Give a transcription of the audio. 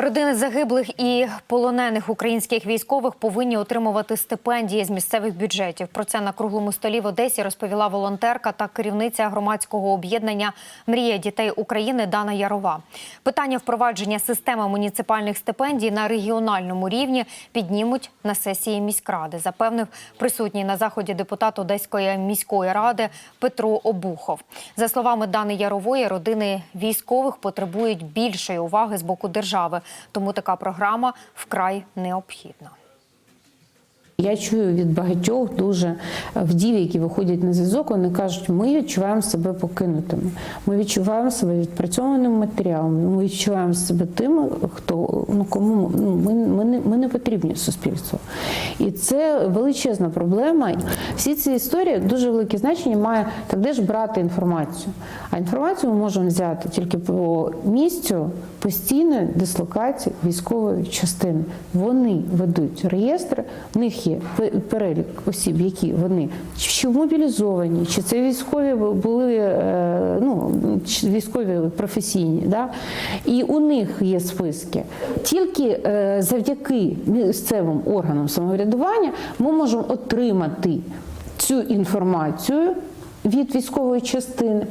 Родини загиблих і полонених українських військових повинні отримувати стипендії з місцевих бюджетів. Про це на круглому столі в Одесі розповіла волонтерка та керівниця громадського об'єднання Мрія дітей України Дана Ярова. Питання впровадження системи муніципальних стипендій на регіональному рівні піднімуть на сесії міськради. Запевнив присутній на заході депутат Одеської міської ради Петро Обухов. За словами Дани Ярової, родини військових потребують більшої уваги з боку держави, тому така програма вкрай необхідна. Я чую від багатьох дуже вдів, які виходять на зв'язок. Вони кажуть, ми відчуваємо себе покинутими. Ми відчуваємо себе відпрацьованим матеріалом. Ми відчуваємо себе тими, хто ну кому ну, ми, ми, не, ми не потрібні суспільству. І це величезна проблема. Всі ці історії дуже велике значення має так, де ж брати інформацію. А інформацію ми можемо взяти тільки по місцю постійної дислокації військової частини. Вони ведуть реєстри, в них є пе- перелік осіб, які вони чи мобілізовані, чи це військові були е, ну, військові професійні. Да? І у них є списки. Тільки е, завдяки місцевим органам самоврядування ми можемо отримати цю інформацію від військової частини.